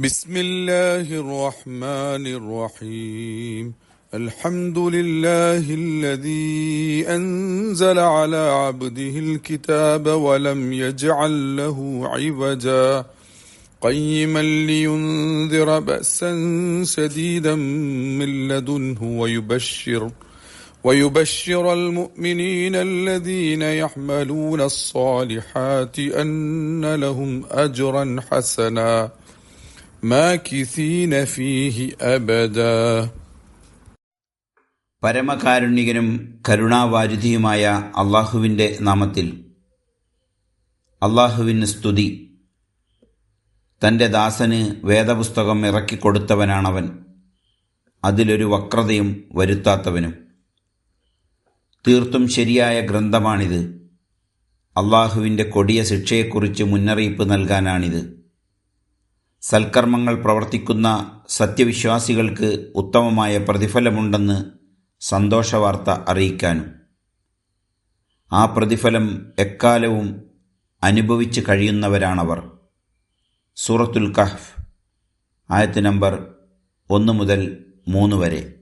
بسم الله الرحمن الرحيم. الحمد لله الذي أنزل على عبده الكتاب ولم يجعل له عوجا. قيما لينذر بأسا شديدا من لدنه ويبشر ويبشر المؤمنين الذين يحملون الصالحات أن لهم أجرا حسنا. മാകിസീന ഫീഹി അബദ. പരമകാരുണ്യകനും കരുണാവാരുതിയുമായ അള്ളാഹുവിന്റെ നാമത്തിൽ അള്ളാഹുവിന് സ്തുതി. തന്റെ ദാസന് വേദപുസ്തകം ഇറക്കിക്കൊടുത്തവനാണവൻ അതിലൊരു വക്രതയും വരുത്താത്തവനും. തീർത്തും ശരിയായ ഗ്രന്ഥമാണിത്. അള്ളാഹുവിന്റെ കൊടിയ ശിക്ഷയെക്കുറിച്ച് മുന്നറിയിപ്പ് നൽകാനാണിത്. സൽക്കർമ്മങ്ങൾ പ്രവർത്തിക്കുന്ന സത്യവിശ്വാസികൾക്ക് ഉത്തമമായ പ്രതിഫലമുണ്ടെന്ന് സന്തോഷവാർത്ത അറിയിക്കാനും. ആ പ്രതിഫലം എക്കാലവും അനുഭവിച്ച് കഴിയുന്നവരാണവർ. സൂറത്തുൽ കഹ്ഫ് ആയത്ത് നമ്പർ ഒന്ന് മുതൽ മൂന്ന് വരെ.